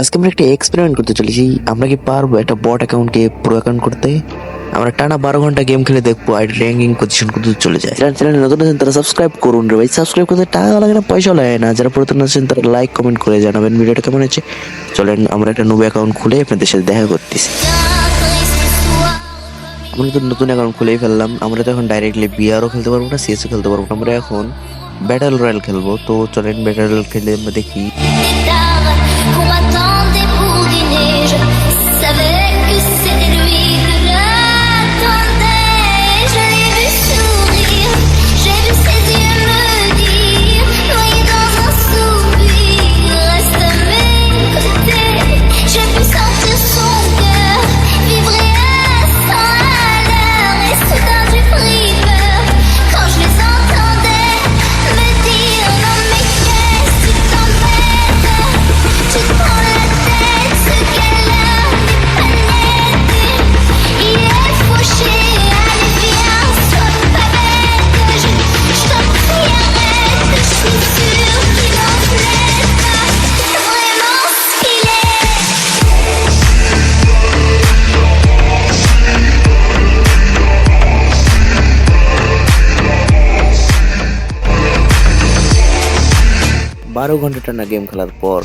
আজকে আমরা একটা এক্সপেরিমেন্ট করতে চলেছি। আমরা কি পারব একটা বট অ্যাকাউন্টকে প্রো অ্যাকাউন্ট করতে? আমরা টানা বারো ঘণ্টা গেম খেলে দেখব আর র্যাঙ্কিং পজিশন কত চলে যায়। যারা চ্যানেল নতুন আছেন, তারা সাবস্ক্রাইব করুন রে ভাই। সাবস্ক্রাইব করতে টাকা লাগে না, পয়সা লাগে না। যারা পুরাতন আছেন, তারা লাইক কমেন্ট করে জানাবেন ভিডিওটা কেমন হচ্ছে চলেন, আমরা একটা নতুন অ্যাকাউন্ট খুলে আপনাদের সাথে দেখা করতেছি। আমরা তো নতুন অ্যাকাউন্ট খুলেই ফেললাম। আমরা তো এখন ডাইরেক্টলি বিআরও খেলতে পারব না সিএসও খেলতে পারব না। আমরা এখন ব্যাটেল রয়্যাল খেলব। তো চলেন ব্যাটেল রয়্যাল খেলে আমরা দেখি। বারো ঘণ্টা টানা গেম খেলার পর।